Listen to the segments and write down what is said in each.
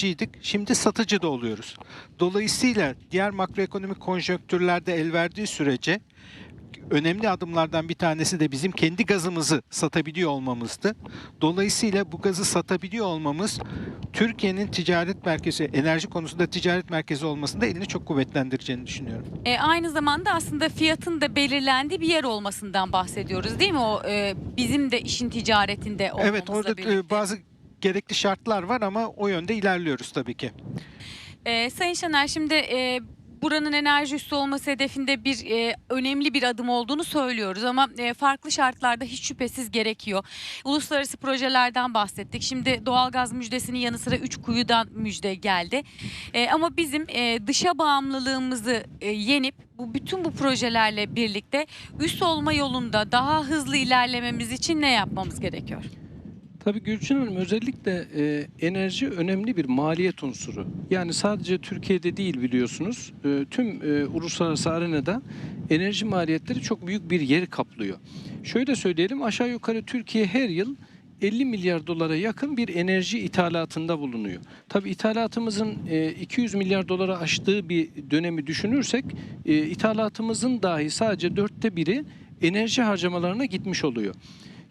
üreticiydik. Şimdi satıcı da oluyoruz. Dolayısıyla diğer makroekonomik konjonktürlerde el verdiği sürece önemli adımlardan bir tanesi de bizim kendi gazımızı satabiliyor olmamızdı. Dolayısıyla bu gazı satabiliyor olmamız Türkiye'nin ticaret merkezi, enerji konusunda ticaret merkezi olmasında elini çok kuvvetlendireceğini düşünüyorum. E, aynı zamanda aslında fiyatın da belirlendiği bir yer olmasından bahsediyoruz değil mi? O e, bizim de işin ticaretinde olmamızla Evet orada e, birlikte. bazı gerekli şartlar var ama o yönde ilerliyoruz tabii ki. E, Sayın Şener şimdi e, buranın enerji üssü olması hedefinde bir e, önemli bir adım olduğunu söylüyoruz ama e, farklı şartlarda hiç şüphesiz gerekiyor. Uluslararası projelerden bahsettik. Şimdi doğalgaz müjdesinin yanı sıra üç kuyudan müjde geldi. E, ama bizim e, dışa bağımlılığımızı e, yenip bu bütün bu projelerle birlikte üst olma yolunda daha hızlı ilerlememiz için ne yapmamız gerekiyor? Tabii Gülçin Hanım özellikle e, enerji önemli bir maliyet unsuru. Yani sadece Türkiye'de değil biliyorsunuz e, tüm e, uluslararası arenada enerji maliyetleri çok büyük bir yer kaplıyor. Şöyle söyleyelim aşağı yukarı Türkiye her yıl 50 milyar dolara yakın bir enerji ithalatında bulunuyor. Tabii ithalatımızın e, 200 milyar dolara aştığı bir dönemi düşünürsek e, ithalatımızın dahi sadece dörtte biri enerji harcamalarına gitmiş oluyor.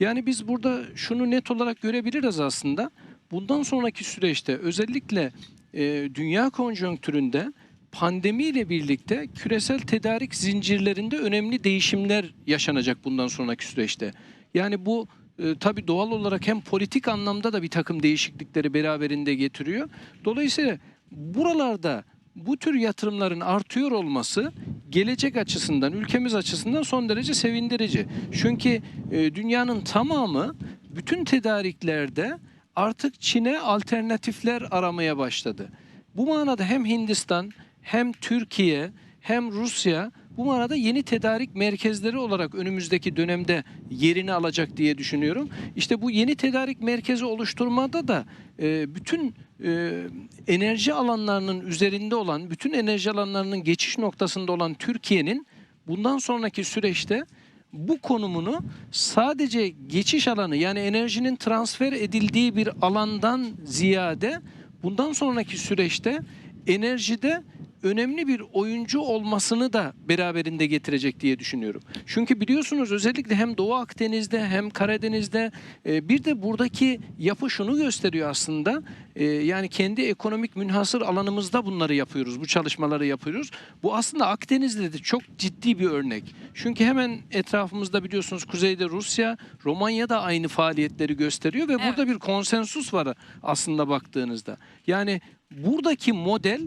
Yani biz burada şunu net olarak görebiliriz aslında. Bundan sonraki süreçte özellikle e, dünya konjonktüründe pandemiyle birlikte küresel tedarik zincirlerinde önemli değişimler yaşanacak bundan sonraki süreçte. Yani bu e, tabii doğal olarak hem politik anlamda da bir takım değişiklikleri beraberinde getiriyor. Dolayısıyla buralarda bu tür yatırımların artıyor olması gelecek açısından, ülkemiz açısından son derece sevindirici. Çünkü e, dünyanın tamamı bütün tedariklerde artık Çin'e alternatifler aramaya başladı. Bu manada hem Hindistan hem Türkiye hem Rusya bu manada yeni tedarik merkezleri olarak önümüzdeki dönemde yerini alacak diye düşünüyorum. İşte bu yeni tedarik merkezi oluşturmada da e, bütün e, enerji alanlarının üzerinde olan, bütün enerji alanlarının geçiş noktasında olan Türkiye'nin bundan sonraki süreçte bu konumunu sadece geçiş alanı yani enerjinin transfer edildiği bir alandan ziyade bundan sonraki süreçte enerjide önemli bir oyuncu olmasını da beraberinde getirecek diye düşünüyorum. Çünkü biliyorsunuz özellikle hem Doğu Akdeniz'de hem Karadeniz'de e, bir de buradaki yapı şunu gösteriyor aslında. E, yani kendi ekonomik münhasır alanımızda bunları yapıyoruz. Bu çalışmaları yapıyoruz. Bu aslında Akdeniz'de de çok ciddi bir örnek. Çünkü hemen etrafımızda biliyorsunuz kuzeyde Rusya, Romanya da aynı faaliyetleri gösteriyor ve Evet. burada bir konsensus var aslında baktığınızda. Yani buradaki model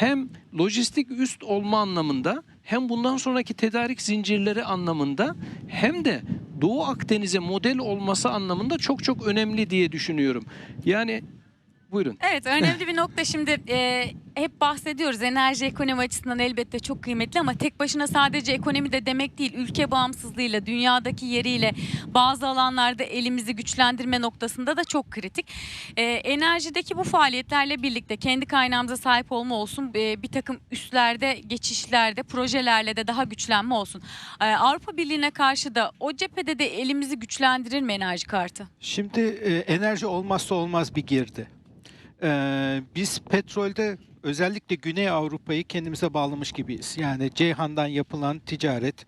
hem lojistik üst olma anlamında hem bundan sonraki tedarik zincirleri anlamında hem de Doğu Akdeniz'e model olması anlamında çok çok önemli diye düşünüyorum. Yani buyurun. Evet önemli bir nokta şimdi e, hep bahsediyoruz enerji ekonomi açısından elbette çok kıymetli ama tek başına sadece ekonomi de demek değil ülke bağımsızlığıyla dünyadaki yeriyle bazı alanlarda elimizi güçlendirme noktasında da çok kritik. E, enerjideki bu faaliyetlerle birlikte kendi kaynağımıza sahip olma olsun e, bir takım üstlerde geçişlerde projelerle de daha güçlenme olsun. E, Avrupa Birliği'ne karşı da o cephede de elimizi güçlendirir mi enerji kartı? Şimdi e, enerji olmazsa olmaz bir girdi. Ee, biz petrolde özellikle Güney Avrupa'yı kendimize bağlamış gibiyiz. Yani Ceyhan'dan yapılan ticaret,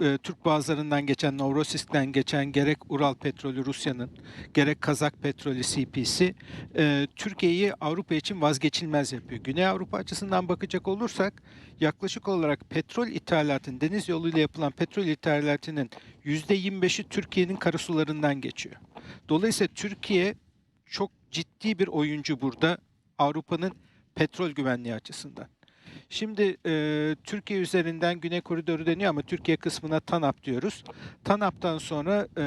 e, Türk boğazlarından geçen, Novorossiysk'ten geçen gerek Ural petrolü Rusya'nın, gerek Kazak petrolü CP'si e, Türkiye'yi Avrupa için vazgeçilmez yapıyor. Güney Avrupa açısından bakacak olursak yaklaşık olarak petrol ithalatının, deniz yoluyla yapılan petrol ithalatının %25'i Türkiye'nin karasularından geçiyor. Dolayısıyla Türkiye çok ciddi bir oyuncu burada Avrupa'nın petrol güvenliği açısından. Şimdi e, Türkiye üzerinden Güney Koridoru deniyor ama Türkiye kısmına TANAP diyoruz. TANAP'tan sonra e,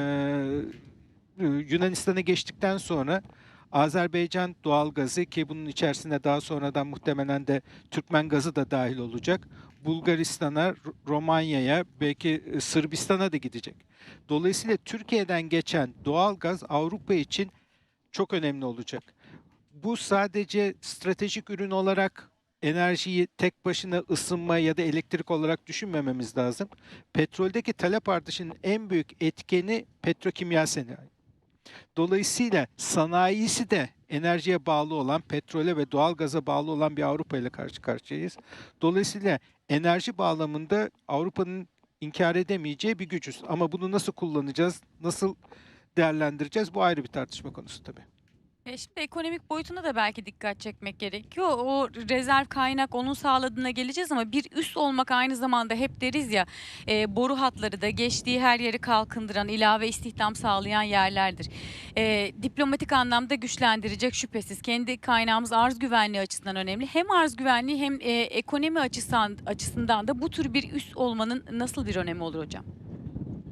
Yunanistan'a geçtikten sonra Azerbaycan doğal gazı ki bunun içerisine daha sonradan muhtemelen de Türkmen gazı da dahil olacak. Bulgaristan'a, Romanya'ya, belki e, Sırbistan'a da gidecek. Dolayısıyla Türkiye'den geçen doğal gaz Avrupa için çok önemli olacak. Bu sadece stratejik ürün olarak enerjiyi tek başına ısınma ya da elektrik olarak düşünmememiz lazım. Petroldeki talep artışının en büyük etkeni petrokimya sanayi. Dolayısıyla sanayisi de enerjiye bağlı olan, petrole ve doğalgaza bağlı olan bir Avrupa ile karşı karşıyayız. Dolayısıyla enerji bağlamında Avrupa'nın inkar edemeyeceği bir gücüz. Ama bunu nasıl kullanacağız, nasıl değerlendireceğiz bu ayrı bir tartışma konusu tabii. E şimdi ekonomik boyutuna da belki dikkat çekmek gerekiyor. O rezerv kaynak onun sağladığına geleceğiz ama bir üs olmak aynı zamanda hep deriz ya e, boru hatları da geçtiği her yeri kalkındıran, ilave istihdam sağlayan yerlerdir. E, diplomatik anlamda güçlendirecek şüphesiz. Kendi kaynağımız arz güvenliği açısından önemli. Hem arz güvenliği hem e, ekonomi açısından, açısından da bu tür bir üs olmanın nasıl bir önemi olur hocam?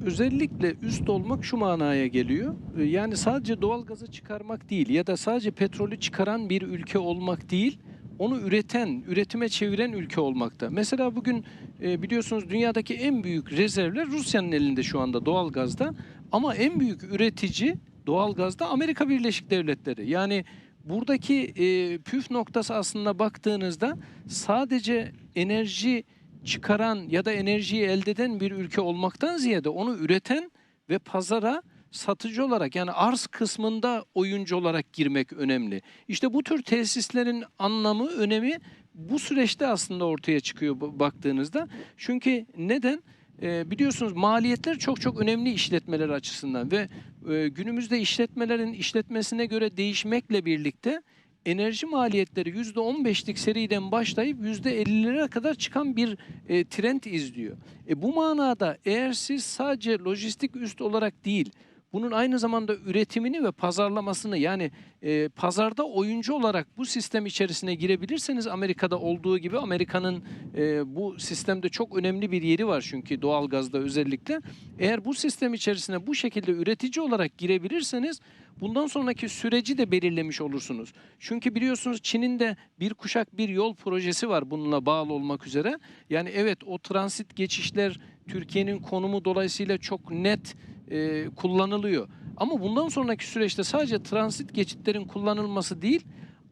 Özellikle üst olmak şu manaya geliyor. Ee, Yani sadece doğal gazı çıkarmak değil ya da sadece petrolü çıkaran bir ülke olmak değil, onu üreten, üretime çeviren ülke olmakta. Mesela bugün e, biliyorsunuz dünyadaki en büyük rezervler Rusya'nın elinde şu anda doğal gazda ama en büyük üretici doğal gazda Amerika Birleşik Devletleri. Yani buradaki e, püf noktası aslında baktığınızda sadece enerji çıkaran ya da enerjiyi elde eden bir ülke olmaktan ziyade onu üreten ve pazara satıcı olarak yani arz kısmında oyuncu olarak girmek önemli. İşte bu tür tesislerin anlamı, önemi bu süreçte aslında ortaya çıkıyor baktığınızda. Çünkü neden? Ee, biliyorsunuz maliyetler çok çok önemli işletmeler açısından ve e, günümüzde işletmelerin işletmesine göre değişmekle birlikte enerji maliyetleri %15'lik seriden başlayıp %50'lere kadar çıkan bir e, trend izliyor. E, bu manada eğer siz sadece lojistik üst olarak değil, bunun aynı zamanda üretimini ve pazarlamasını yani e, pazarda oyuncu olarak bu sistem içerisine girebilirseniz Amerika'da olduğu gibi Amerika'nın e, bu sistemde çok önemli bir yeri var çünkü doğalgazda özellikle. Eğer bu sistem içerisine bu şekilde üretici olarak girebilirseniz bundan sonraki süreci de belirlemiş olursunuz. Çünkü biliyorsunuz Çin'in de bir kuşak bir yol projesi var bununla bağlı olmak üzere. Yani evet o transit geçişler Türkiye'nin konumu dolayısıyla çok net e, kullanılıyor. Ama bundan sonraki süreçte sadece transit geçitlerin kullanılması değil,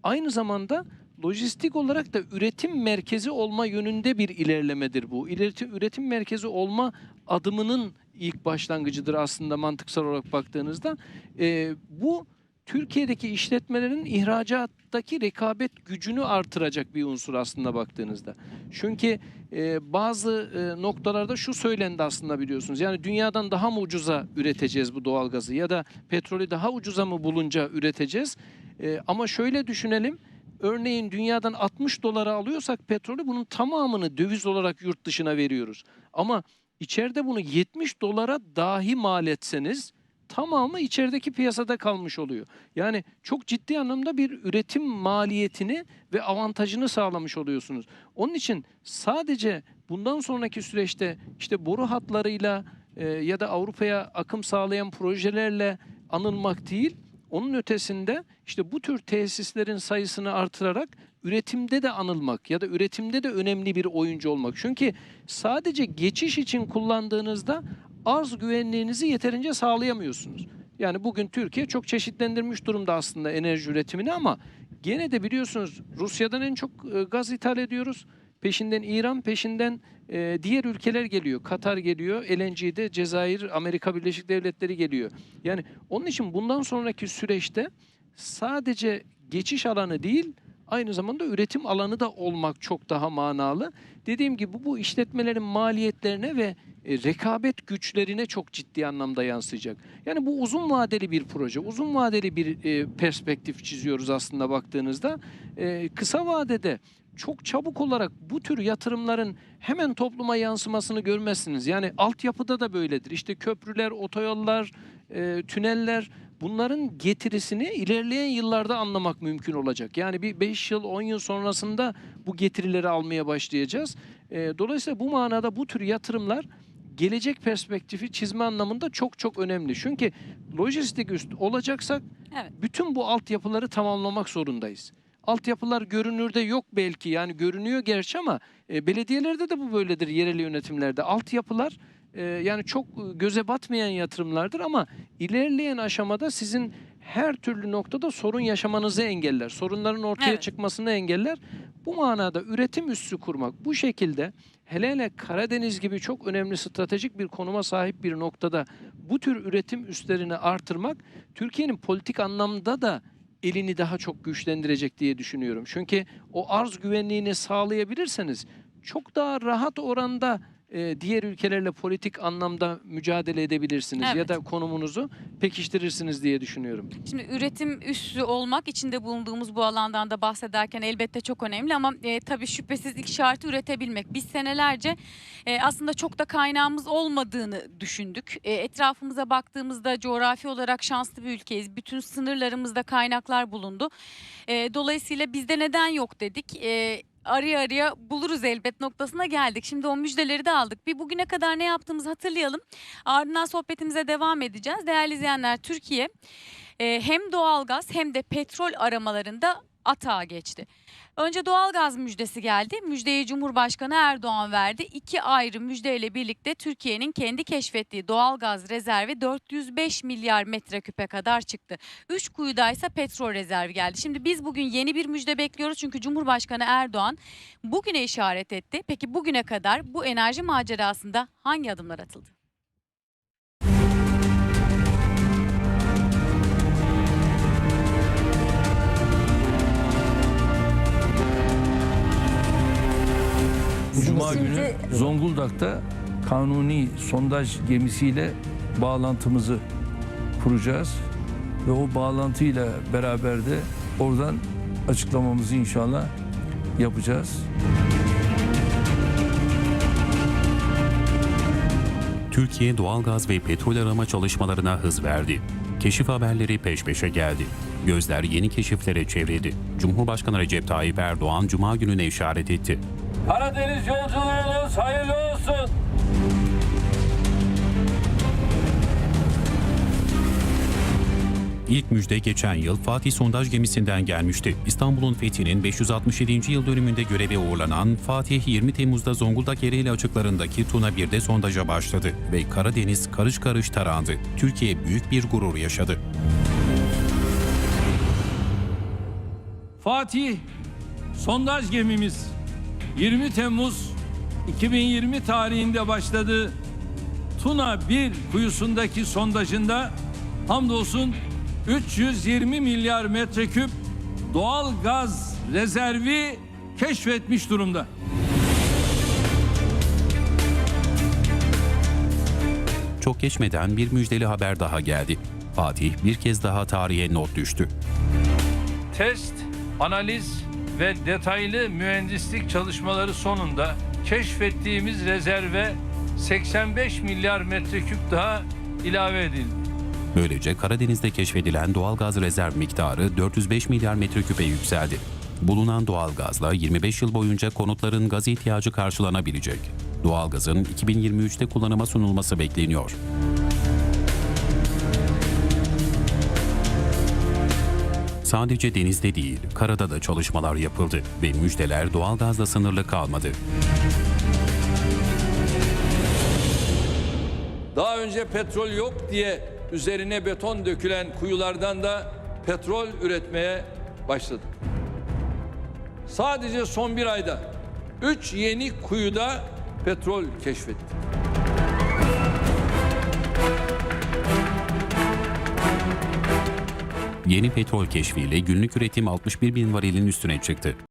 aynı zamanda lojistik olarak da üretim merkezi olma yönünde bir ilerlemedir bu. İleriti- üretim merkezi olma adımının ilk başlangıcıdır aslında mantıksal olarak baktığınızda. E, bu Türkiye'deki işletmelerin ihracattaki rekabet gücünü artıracak bir unsur aslında baktığınızda. Çünkü e, bazı e, noktalarda şu söylendi aslında biliyorsunuz. Yani dünyadan daha mı ucuza üreteceğiz bu doğalgazı ya da petrolü daha ucuza mı bulunca üreteceğiz? E, ama şöyle düşünelim. Örneğin dünyadan 60 dolara alıyorsak petrolü bunun tamamını döviz olarak yurt dışına veriyoruz. Ama içeride bunu 70 dolara dahi mal etseniz tamamı içerideki piyasada kalmış oluyor. Yani çok ciddi anlamda bir üretim maliyetini ve avantajını sağlamış oluyorsunuz. Onun için sadece bundan sonraki süreçte işte boru hatlarıyla e, ya da Avrupa'ya akım sağlayan projelerle anılmak değil, onun ötesinde işte bu tür tesislerin sayısını artırarak üretimde de anılmak ya da üretimde de önemli bir oyuncu olmak. Çünkü sadece geçiş için kullandığınızda arz güvenliğinizi yeterince sağlayamıyorsunuz. Yani bugün Türkiye çok çeşitlendirmiş durumda aslında enerji üretimini ama gene de biliyorsunuz Rusya'dan en çok e, gaz ithal ediyoruz. Peşinden İran, peşinden e, diğer ülkeler geliyor. Katar geliyor, LNG'de Cezayir, Amerika Birleşik Devletleri geliyor. Yani onun için bundan sonraki süreçte sadece geçiş alanı değil, aynı zamanda üretim alanı da olmak çok daha manalı. Dediğim gibi bu, işletmelerin maliyetlerine ve e, rekabet güçlerine çok ciddi anlamda yansıyacak. Yani bu uzun vadeli bir proje, uzun vadeli bir e, perspektif çiziyoruz aslında baktığınızda. E, kısa vadede çok çabuk olarak bu tür yatırımların hemen topluma yansımasını görmezsiniz. Yani altyapıda da böyledir. İşte köprüler, otoyollar, tüneller bunların getirisini ilerleyen yıllarda anlamak mümkün olacak. Yani bir 5 yıl 10 yıl sonrasında bu getirileri almaya başlayacağız. E, dolayısıyla bu manada bu tür yatırımlar gelecek perspektifi çizme anlamında çok çok önemli. Çünkü lojistik üst olacaksak Evet. bütün bu altyapıları tamamlamak zorundayız. Altyapılar görünürde yok belki yani görünüyor gerçi ama e, belediyelerde de bu böyledir yerel yönetimlerde. Altyapılar e, yani çok göze batmayan yatırımlardır ama ilerleyen aşamada sizin her türlü noktada sorun yaşamanızı engeller. Sorunların ortaya Evet. çıkmasını engeller. Bu manada üretim üssü kurmak bu şekilde hele hele Karadeniz gibi çok önemli stratejik bir konuma sahip bir noktada bu tür üretim üslerini artırmak Türkiye'nin politik anlamda da elini daha çok güçlendirecek diye düşünüyorum. Çünkü o arz güvenliğini sağlayabilirseniz çok daha rahat oranda e, diğer ülkelerle politik anlamda mücadele edebilirsiniz ya Evet. da konumunuzu pekiştirirsiniz diye düşünüyorum. Şimdi üretim üssü olmak içinde bulunduğumuz bu alandan da bahsederken elbette çok önemli ama e, tabii şüphesiz ilk şartı üretebilmek. Biz senelerce e, aslında çok da kaynağımız olmadığını düşündük. E, etrafımıza baktığımızda coğrafi olarak şanslı bir ülkeyiz. Bütün sınırlarımızda kaynaklar bulundu. E, dolayısıyla bizde neden yok dedik. E, araya araya buluruz elbet noktasına geldik. Şimdi o müjdeleri de aldık. Bir bugüne kadar ne yaptığımızı hatırlayalım. Ardından sohbetimize devam edeceğiz. Değerli izleyenler Türkiye e, hem doğalgaz hem de petrol aramalarında atağa geçti. Önce doğalgaz müjdesi geldi. Müjdeyi Cumhurbaşkanı Erdoğan verdi. İki ayrı müjdeyle birlikte Türkiye'nin kendi keşfettiği doğalgaz rezervi 405 milyar metreküpe kadar çıktı. Üç kuyudaysa petrol rezervi geldi. Şimdi biz bugün yeni bir müjde bekliyoruz çünkü Cumhurbaşkanı Erdoğan bugüne işaret etti. Peki bugüne kadar bu enerji macerasında hangi adımlar atıldı? Cuma Şimdi- günü Zonguldak'ta kanuni sondaj gemisiyle bağlantımızı kuracağız. Ve o bağlantıyla beraber de oradan açıklamamızı inşallah yapacağız. Türkiye doğalgaz ve petrol arama çalışmalarına hız verdi. Keşif haberleri peş peşe geldi. Gözler yeni keşiflere çevrildi. Cumhurbaşkanı Recep Tayyip Erdoğan Cuma gününe işaret etti. Karadeniz yolculuğunuz hayırlı olsun. İlk müjde geçen yıl Fatih sondaj gemisinden gelmişti. İstanbul'un fethinin 567. yıl dönümünde göreve uğurlanan Fatih 20 Temmuz'da Zonguldak Ereğli açıklarındaki Tuna 1'de sondaja başladı ve Karadeniz karış karış tarandı. Türkiye büyük bir gurur yaşadı. Fatih sondaj gemimiz 20 Temmuz 2020 tarihinde başladı. Tuna 1 kuyusundaki sondajında hamdolsun 320 milyar metreküp doğal gaz rezervi keşfetmiş durumda. Çok geçmeden bir müjdeli haber daha geldi. Fatih bir kez daha tarihe not düştü. Test, analiz ve detaylı mühendislik çalışmaları sonunda keşfettiğimiz rezerve 85 milyar metreküp daha ilave edildi. Böylece Karadeniz'de keşfedilen doğalgaz rezerv miktarı 405 milyar metreküpe yükseldi. Bulunan doğalgazla 25 yıl boyunca konutların gaz ihtiyacı karşılanabilecek. Doğalgazın 2023'te kullanıma sunulması bekleniyor. Sadece denizde değil, karada da çalışmalar yapıldı ve müjdeler doğalgazla sınırlı kalmadı. Daha önce petrol yok diye üzerine beton dökülen kuyulardan da petrol üretmeye başladık. Sadece son bir ayda 3 yeni kuyuda petrol keşfettik. Yeni petrol keşfiyle günlük üretim 61 bin varilin üstüne çıktı.